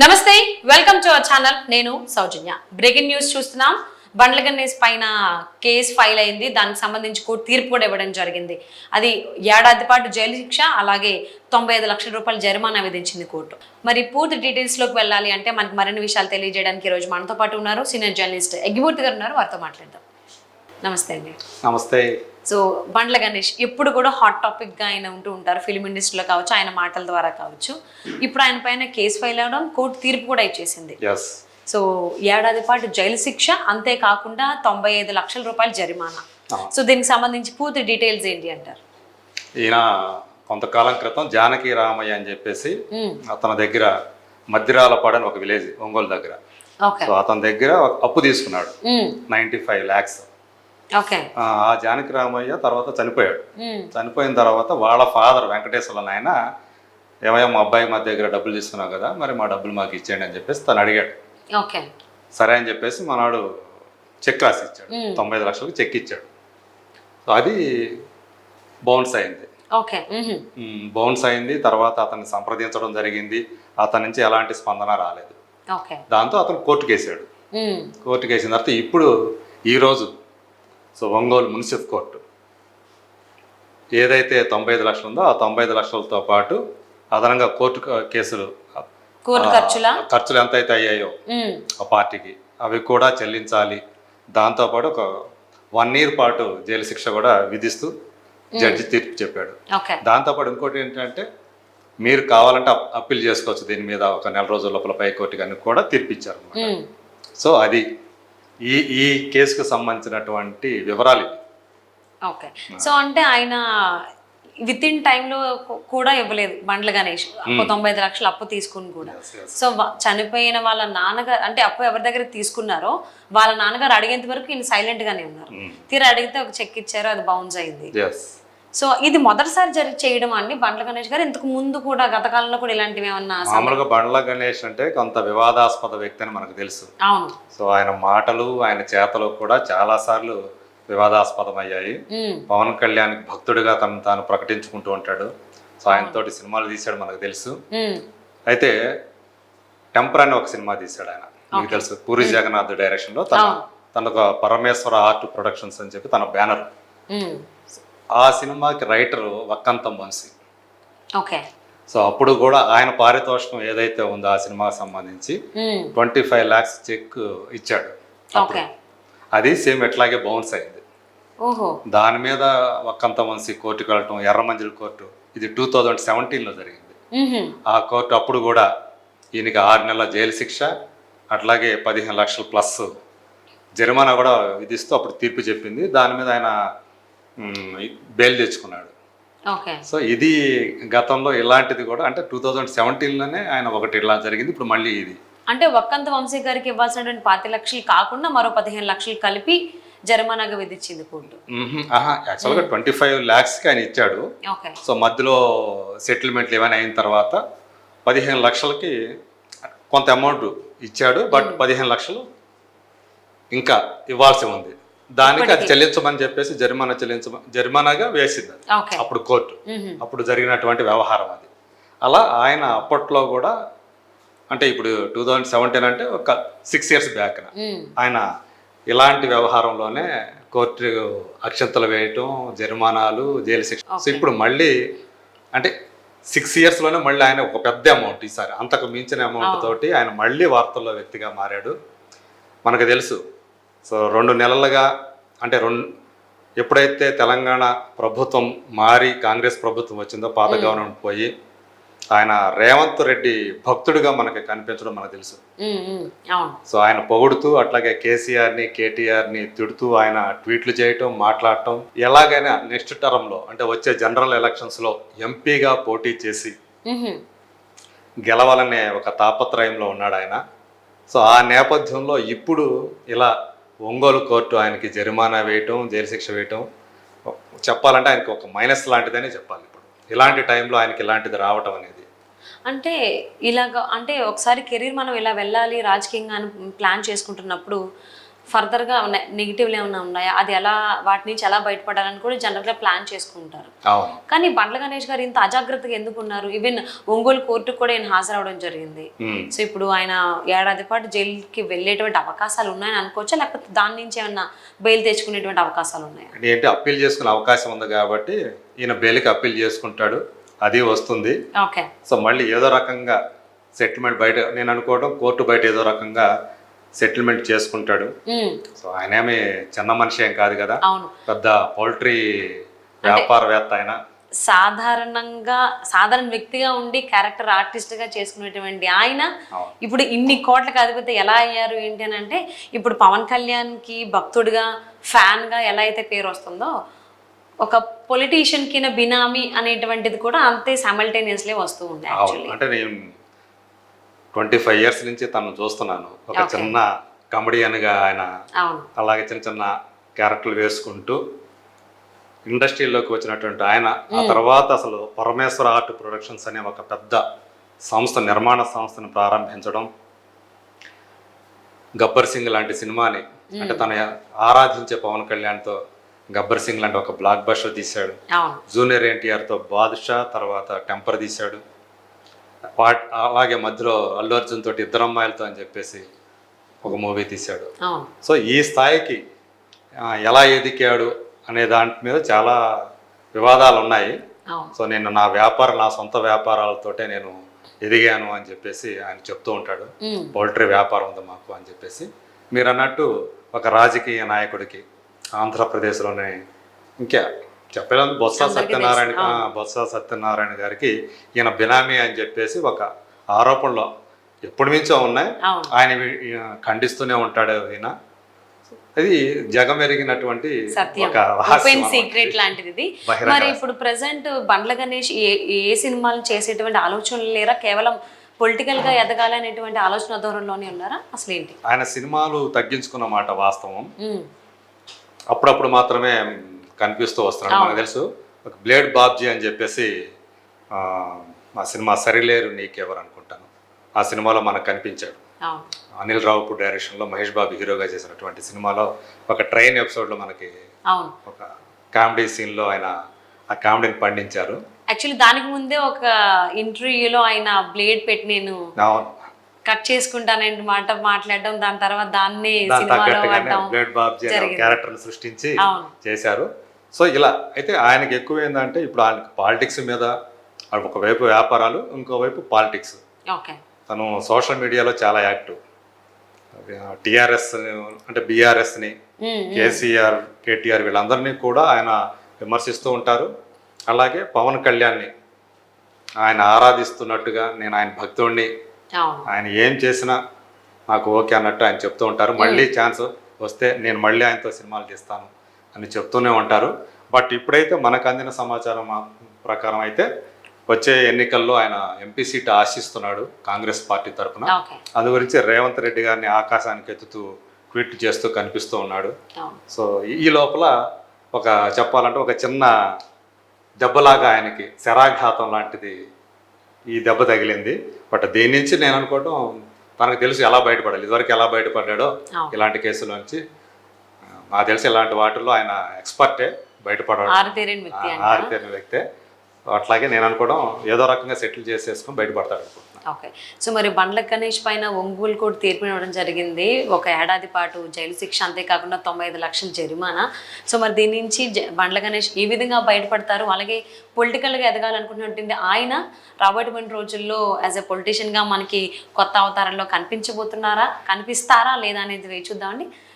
నమస్తే welcome to our channel నేను సౌజన్య. Breaking news చూస్తున్నాం. బండ్ల గణేష్ పైన కేసు ఫైల్ అయింది. దానికి సంబంధించి కోర్టు తీర్పు కూడా ఇవ్వడం జరిగింది. అది ఏడాది పాటు జైలు శిక్ష అలాగే తొంభై ఐదు లక్షల రూపాయల జరిమానా విధించింది కోర్టు. మరి పూర్తి డీటెయిల్స్లోకి వెళ్ళాలి అంటే మనకి మరిన్ని విషయాలు తెలియజేయడానికి ఈరోజు రోజు మనతో పాటు ఉన్నారు సీనియర్ జర్నలిస్ట్ ఎగ్గిమూర్తి గారు ఉన్నారు. వారితో మాట్లాడదాం. నమస్తే అండి. నమస్తే. సో బండ్ల గణేష్ ఎప్పుడు కూడా హాట్ టాపిక్గా ఆయన ఉంటూ ఉంటారు. ఫిల్మ్ ఇండస్ట్రీలో కావచ్చు ఆయన మాటల ద్వారా కావచ్చు. ఇప్పుడు ఆయన పైన కేసు ఫైల్ అవడం కోర్టు తీర్పు కూడా ఇచ్చేసింది. సో ఏడాది పాటు జైలు శిక్ష అంతేకాకుండా తొంభై ఐదు లక్షల రూపాయల జరిమానా. సో దీనికి సంబంధించి పూర్తి డీటెయిల్స్ ఏంటి అంటారు? ఈయన కొంతకాలం క్రితం జానకి రామయ్య అని చెప్పేసి. అతని దగ్గర మద్దిరాలపాడు అని ఒక విలేజ్ ఒంగోలు దగ్గర. ఓకే. సో అతని దగ్గర అప్పు తీసుకున్నాడు. మ్మ్. Ninety five lakhs. ఆ జానకి రామయ్య తర్వాత చనిపోయాడు. చనిపోయిన తర్వాత వాళ్ళ ఫాదర్ వెంకటేశ్వర నాయన ఏమయ్యా మా అబ్బాయి మా దగ్గర డబ్బులు తీసుకున్నావు కదా మరి మా డబ్బులు మాకు ఇచ్చేయండి అని చెప్పేసి తను అడిగాడు. ఓకే. సరే అని చెప్పేసి మనవాడు చెక్ రాసి ఇచ్చాడు. తొంభై ఐదు లక్షలకు చెక్ ఇచ్చాడు. సో అది బౌన్స్ అయింది. బౌన్స్ అయింది. తర్వాత అతన్ని సంప్రదించడం జరిగింది. అతని నుంచి ఎలాంటి స్పందన రాలేదు. దాంతో అతను కోర్టుకు వేసాడు మ్మ్. కోర్టుకు వేసిన తర్వాత ఇప్పుడు ఈరోజు సో ఒంగోలు మున్సిపల్ కోర్టు. ఏదైతే తొంభై ఐదు లక్షలు ఉందో ఆ తొంభై ఐదు లక్షలతో పాటు అదనంగా కోర్టు కేసులు ఖర్చులా? ఎంత అయితే అయ్యాయో. ఆ పార్టీకి అవి కూడా చెల్లించాలి. దాంతోపాటు ఒక వన్ ఇయర్ పాటు జైలు శిక్ష కూడా విధిస్తూ జడ్జి తీర్పు చెప్పాడు. దాంతోపాటు ఇంకోటి ఏంటంటే మీరు కావాలంటే అప్- అప్పీల్ చేసుకోవచ్చు దీని మీద ఒక నెల రోజుల లోపల పై కోర్టు కానీ కూడా తీర్పిచ్చారు. సో అది ఈ ఈ కేసుకు సంబంధించినటువంటి వివరాలు ఓకే. సో అంటే ఆయన విత్ ఇన్ టైంలో కూడా ఇవ్వలేదు బండ్ల గణేష్. అప్పు తొంభై ఐదు లక్షలు అప్పు తీసుకుని కూడా. సో చనిపోయిన వాళ్ళ నాన్నగారు అంటే అప్పు ఎవరి దగ్గర తీసుకున్నారో వాళ్ళ నాన్నగారు అడిగేంత వరకు ఈయన సైలెంట్ గానే ఉన్నారు. Mm. తీరా అడిగితే ఒక చెక్ ఇచ్చారు అది బౌన్స్ అయింది. సో ఇది మొదటిసారి జరి చేయడం అండి బండ్ల గణేష్ గారు. ఇంతకు ముందు కూడా గత కాలంలో కూడా ఇలాంటివి ఏమన్నా మామూలుగా బండ్ల గణేష్ అంటే కొంత వివాదాస్పద వ్యక్తి అని మనకు తెలుసు. అవును. సో ఆయన మాటలు ఆయన చేతలు కూడా చాలా సార్లు వివాదాస్పదం అయ్యాయి పవన్ కళ్యాణ్కి భక్తుడిగా తను తాను ప్రకటించుకుంటూ ఉంటాడు. సో ఆయనతోటి సినిమాలు తీశాడు మనకు తెలుసు. అయితే టెంపర్ అని ఒక సినిమా తీశాడు ఆయన. మీకు తెలుసు పూరి జగన్నాథ్ డైరెక్షన్లో తన తన ఒక పరమేశ్వర ఆర్ట్ ప్రొడక్షన్స్ అని చెప్పి తన బ్యానర్. ఆ సినిమాకి writer Vakkantham Vamsi okay. So అప్పుడు కూడా ఆయన పారితోషికం ఏదైతే ఉందో ఆ సినిమాకి సంబంధించి ట్వంటీ ఫైవ్ ల్యాక్స్ చెక్ ఇచ్చాడు ఓకే. అది సేమ్ ఎట్లాగే బౌన్స్ అయింది. దాని మీద వక్కంత వంశీ కోర్టుకు వెళ్ళటం ఎర్రమంజిల్ కోర్టు ఇది టూ థౌజండ్ సెవెంటీన్లో జరిగింది. ఆ కోర్టు అప్పుడు కూడా ఈయనకి ఆరు నెలల జైలు శిక్ష అట్లాగే పదిహేను లక్షలు ప్లస్. జరిమానా కూడా విధిస్తూ అప్పుడు తీర్పు చెప్పింది. దాని మీద ఆయన బెయిల్ తెచ్చుకున్నాడు. సో ఇది గతంలో ఇలాంటిది కూడా అంటే టూ థౌజండ్ సెవెంటీన్లోనే ఆయన ఒకటి ఇలా జరిగింది ఇప్పుడు మళ్ళీ ఇది. అంటే వక్కంత వంశీ గారికి ఇవ్వాల్సినటువంటి పాతి లక్షలు కాకుండా మరో పదిహేను లక్షలు కలిపి జరిమానాగా విధించింది కోర్టు. యాక్చువల్గా ట్వంటీ ఫైవ్ ల్యాక్స్కి ఆయన ఇచ్చాడు. సో మధ్యలో సెటిల్మెంట్లు ఏమైనా అయిన తర్వాత పదిహేను లక్షలకి కొంత అమౌంట్ ఇచ్చాడు బట్ పదిహేను లక్షలు ఇంకా ఇవ్వాల్సి ఉంది. దానికి అది చెల్లించమని చెప్పేసి జరిమానా చెల్లించమ జరిమానాగా వేసింది అది. అప్పుడు కోర్టు. అప్పుడు జరిగినటువంటి వ్యవహారం అది. అలా ఆయన అప్పట్లో కూడా అంటే ఇప్పుడు టూ థౌజండ్ సెవెంటీన్ అంటే ఒక సిక్స్ ఇయర్స్ బ్యాక్ ఆయన ఇలాంటి వ్యవహారంలోనే కోర్టు అక్షంతలు వేయటం జరిమానాలు జైలు శిక్ష. సో ఇప్పుడు మళ్ళీ అంటే సిక్స్ ఇయర్స్లోనే మళ్ళీ ఆయన ఒక పెద్ద అమౌంట్ ఈసారి అంతకు మించిన అమౌంట్ తోటి ఆయన మళ్ళీ వార్తల్లో వ్యక్తిగా మారాడు. మనకు తెలుసు సో రెండు నెలలుగా అంటే రెండు ఎప్పుడైతే తెలంగాణ ప్రభుత్వం మారి కాంగ్రెస్ ప్రభుత్వం వచ్చిందో పాత గవర్నమెంట్ పోయి ఆయన రేవంత్ రెడ్డి భక్తుడిగా మనకి కనిపించడం మనకు తెలుసు. సో ఆయన పొగుడుతూ అట్లాగే కేసీఆర్ని కేటీఆర్ని తిడుతూ ఆయన ట్వీట్లు చేయటం మాట్లాడటం ఎలాగైనా నెక్స్ట్ టర్మ్లో అంటే వచ్చే జనరల్ ఎలక్షన్స్లో ఎంపీగా పోటీ చేసి గెలవాలనే ఒక తాపత్రయంలో ఉన్నాడు ఆయన. సో ఆ నేపథ్యంలో ఇప్పుడు ఇలా ఒంగోలు కోర్టు ఆయనకి జరిమానా వేయటం జైలు శిక్ష వేయటం చెప్పాలంటే ఆయనకి ఒక మైనస్ లాంటిదనే చెప్పాలి ఇప్పుడు. ఇలాంటి టైంలో ఆయనకి ఇలాంటిది రావటం అనేది. అంటే ఇలాగ అంటే ఒకసారి కెరీర్ మనం ఇలా వెళ్ళాలి రాజకీయంగా ప్లాన్ చేసుకుంటున్నప్పుడు ఫర్దర్గా నెగిటివ్లు ఏమైనా ఉన్నాయా? అది ఎలా వాటి నుంచి ఎలా బయటపడాలని కూడా జనరల్గా ప్లాన్ చేసుకుంటారు. కానీ బండ్ల గణేష్ గారు ఇంత అజాగ్రత్తగా ఎందుకు ఉన్నారు? ఈవెన్ ఒంగోలు కోర్టుకు కూడా ఆయన హాజరవడం జరిగింది. సో ఇప్పుడు ఆయన ఏడాది పాటు జైలుకి వెళ్ళేటువంటి అవకాశాలు ఉన్నాయని అనుకోవచ్చా? లేకపోతే దాని నుంచి ఏమన్నా బెయిల్ తెచ్చుకునేటువంటి అవకాశాలు ఉన్నాయా? ఏంటి అప్పీల్ చేసుకునే అవకాశం ఉంది కాబట్టి ఈయన బెయిల్కి అప్పీల్ చేసుకుంటాడు. అది వస్తుంది. ఓకే. సో మళ్ళీ ఏదో రకంగా సెటిల్మెంట్ బయట నేను అనుకోవడం కోర్టు బయట ఏదో రకంగా సెటిల్మెంట్ చేసుకుంటాడు. సో ఆయనేమి చిన్న మనిషి ఏం కాదు కదా. అవును. పెద్ద పౌల్ట్రీ వ్యాపారవేత్త ఆయన సాధారణంగా సాధారణ వ్యక్తిగా ఉండి క్యారెక్టర్ ఆర్టిస్ట్గా చేసుకునేటువంటి ఆయన. ఇప్పుడు ఇన్ని కోట్లకు అధిపతి ఎలా అయ్యారు ఏంటి అని అంటే ఇప్పుడు పవన్ కళ్యాణ్కి భక్తుడిగా ఫ్యాన్గా ఎలా అయితే పేరు వస్తుందో ఒక పొలిటీషియన్ కిన బినామీ అనేటువంటిది కూడా అంతే సైమల్టేనియస్లీ వస్తూ ఉంది అంటే ట్వంటీ ఫైవ్ ఇయర్స్ నుంచి తను చూస్తున్నాను. ఒక. చిన్న కమెడియన్గా ఆయన అలాగే చిన్న చిన్న క్యారెక్టర్లు వేసుకుంటూ ఇండస్ట్రీలోకి వచ్చినటువంటి ఆయన ఆ తర్వాత అసలు పరమేశ్వర ఆర్ట్ ప్రొడక్షన్స్ అనే ఒక పెద్ద సంస్థ నిర్మాణ సంస్థను ప్రారంభించడం గబ్బర్ సింగ్ లాంటి సినిమాని అంటే తను ఆరాధించే పవన్ కళ్యాణ్తో గబ్బర్ సింగ్ లాంటి ఒక బ్లాక్ బస్టర్ తీశాడు జూనియర్ ఎన్టీఆర్తో బాదుషా తర్వాత టెంపర్ తీశాడు. పాట్ అలాగే మధ్యలో అల్లు అర్జున్ తోటి ఇద్దరు అమ్మాయిలతో అని చెప్పేసి ఒక మూవీ తీశాడు. సో ఈ స్థాయికి ఎలా ఎదికాడు అనే దాని మీద చాలా వివాదాలు ఉన్నాయి. సో నేను నా వ్యాపారం నా సొంత వ్యాపారాలతోటే నేను ఎదిగాను అని చెప్పేసి ఆయన చెప్తూ ఉంటాడు. పౌల్ట్రీ వ్యాపారం ఉంది మాకు అని చెప్పేసి. మీరు అన్నట్టు ఒక రాజకీయ నాయకుడికి ఆంధ్రప్రదేశ్లోనే ఇంకా చెప్పలేదు. బొత్స సత్యనారాయణ బొత్స సత్యనారాయణ గారికి ఈయన బినామీ అని చెప్పేసి ఒక ఆరోపణలు ఎప్పటి నుంచో ఉన్నాయి. ఆయన ఖండిస్తూనే ఉంటాడు ఈయన. అది ఓపెన్ అన్నమాట. సీక్రెట్ లాంటిది మరి ఇప్పుడు ప్రజెంట్ బండ్ల గణేష్ ఏ ఏ సినిమాలు చేసేటువంటి ఆలోచనలు లేరా? కేవలం పొలిటికల్గా ఎదగాలనేటువంటి ఆలోచన ధోరణిలోనే ఉన్నారా? అసలు ఏంటి? ఆయన సినిమాలు తగ్గించుకున్న మాట వాస్తవం. అప్పుడప్పుడు మాత్రమే కనిపిస్తూ వస్తున్నాడు. మనకు తెలుసు. ఒక బ్లేడ్ బాబ్జీ అని చెప్పేసి ఆ, ఆ సినిమా సరిలేరు నీకెవరు అనుకుంటాను. ఆ సినిమాలో మనకు కనిపించాడు. అనిల్ రావుపూర్ డైరెక్షన్లో మహేష్ బాబు హీరోగా చేసినటువంటి సినిమాలో ఒక ట్రైన్ ఎపిసోడ్లో మనకి ఒక కామెడీ సీన్లో ఆయన ఆ కామెడీని పండించారు. యాక్చువల్లీ దానికి ముందే ఒక ఇంటర్వ్యూలో ఆయన బ్లేడ్ పెట్టి నేను. కట్ చేసుకుంటానంటే మాట మాట్లాడడం దాని తర్వాత దాన్ని. క్యారెక్టర్ని సృష్టించి చేశారు. సో ఇలా అయితే ఆయనకి ఎక్కువ ఏంటంటే ఇప్పుడు ఆయనకి పాలిటిక్స్ మీద ఒకవైపు వ్యాపారాలు ఇంకోవైపు పాలిటిక్స్. తను సోషల్ మీడియాలో చాలా యాక్టివ్. టిఆర్ఎస్ అంటే బీఆర్ఎస్ని కేసీఆర్ కేటీఆర్ వీళ్ళందరినీ కూడా ఆయన విమర్శిస్తూ ఉంటారు. అలాగే పవన్ కళ్యాణ్ని ఆయన ఆరాధిస్తున్నట్టుగా నేను ఆయన భక్తుడిని ఆయన ఏం చేసినా నాకు ఓకే అన్నట్టు ఆయన చెప్తూ ఉంటారు. మళ్ళీ ఛాన్స్ వస్తే నేను మళ్ళీ ఆయనతో సినిమాలు తీస్తాను. అని చెప్తూనే ఉంటారు. బట్ ఇప్పుడైతే మనకు అందిన సమాచారం ప్రకారం అయితే వచ్చే ఎన్నికల్లో ఆయన ఎంపీ సీట్ ఆశిస్తున్నాడు కాంగ్రెస్ పార్టీ తరఫున అందు గురించి రేవంత్ రెడ్డి గారిని ఆకాశానికి ఎత్తుతూ ట్వీట్ చేస్తూ కనిపిస్తూ ఉన్నాడు. సో ఈ- లోపల ఒక చెప్పాలంటే ఒక చిన్న దెబ్బలాగా ఆయనకి శరాఘాతం లాంటిది ఈ దెబ్బ తగిలింది. బట్ దీని నుంచి నేను అనుకోవడం తనకు తెలుసు ఎలా బయటపడాలి ఇదివరకు ఎలా బయటపడ్డాడో. ఇలాంటి కేసుల నుంచి ఆ, నాకు తెలిసి ఇలాంటి వాటిల్లో ఆయన ఎక్స్పర్టే బయటపడడం. ఆరుతేరిన వ్యక్తి ఆరితేరిన వ్యక్తే. అట్లాగే నేను అనుకోవడం ఏదో రకంగా సెటిల్ చేసేసుకొని బయటపడతాడు ఓకే. సో మరి బండ్ల గణేష్ పైన ఒంగోలు కోర్టు తీర్పు ఇవ్వడం జరిగింది. ఒక ఏడాది పాటు జైలు శిక్ష అంతేకాకుండా తొంభై ఐదు లక్షల జరిమానా. సో మరి దీని నుంచి బండ్ల గణేష్ ఏ విధంగా బయటపడతారు. అలాగే పొలిటికల్గా ఎదగాలనుకుంటున్నటువంటి ఆయన రాబోయేటువంటి రోజుల్లో యాజ్ ఎ పొలిటీషియన్గా మనకి కొత్త అవతారంలో కనిపించబోతున్నారా? కనిపిస్తారా లేదా అనేది వేచి చూద్దామండి.